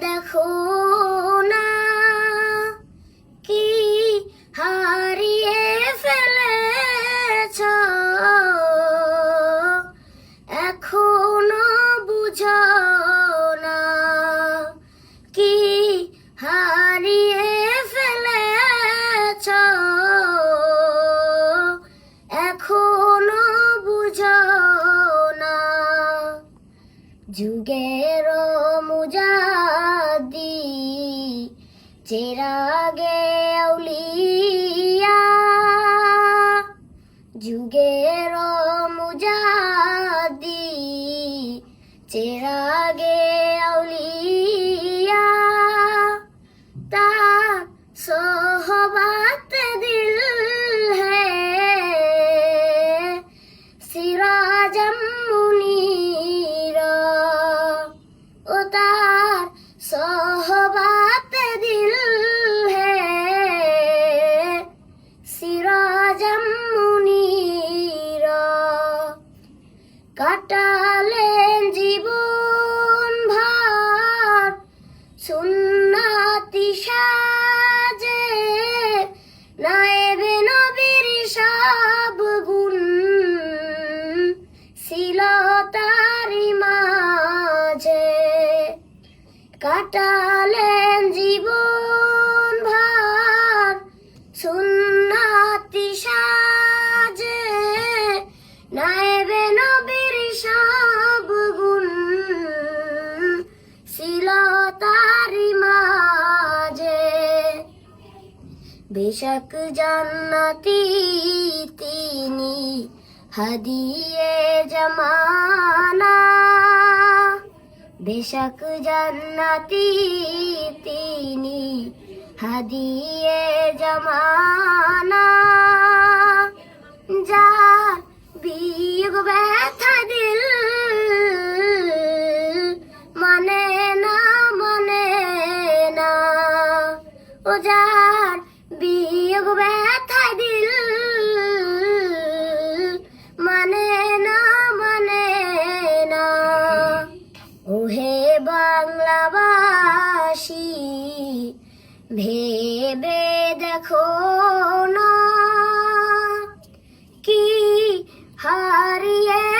দেখো যুগের মুজাদি চেরাগে আউলিয়া। যুগের মুজাদি চেরাগে আউলিয়া। দিল হ্যায় সিরাজম সোহবত দিল হ্যায় সিরাজম মুনীরা কাটালেন জীবন ভার সুন্নাতি কাটালেন জীবন ভার, সুন্নাতি সাজে নায়েবে নবীর সব গুণ। ছিল তারি মাঝে বেশক জান্নাতি তিনি হাদিয়ে জমানা বেশাক জান্নাতি তিনি হাদিয়ে জমানা। যা বিয়োগ ব্যথা দিল মানে না মানে না। ও যার বিয়োগ ব্যথা দিল বাংলাবাসি ভেবে দেখো না কি হারিয়ে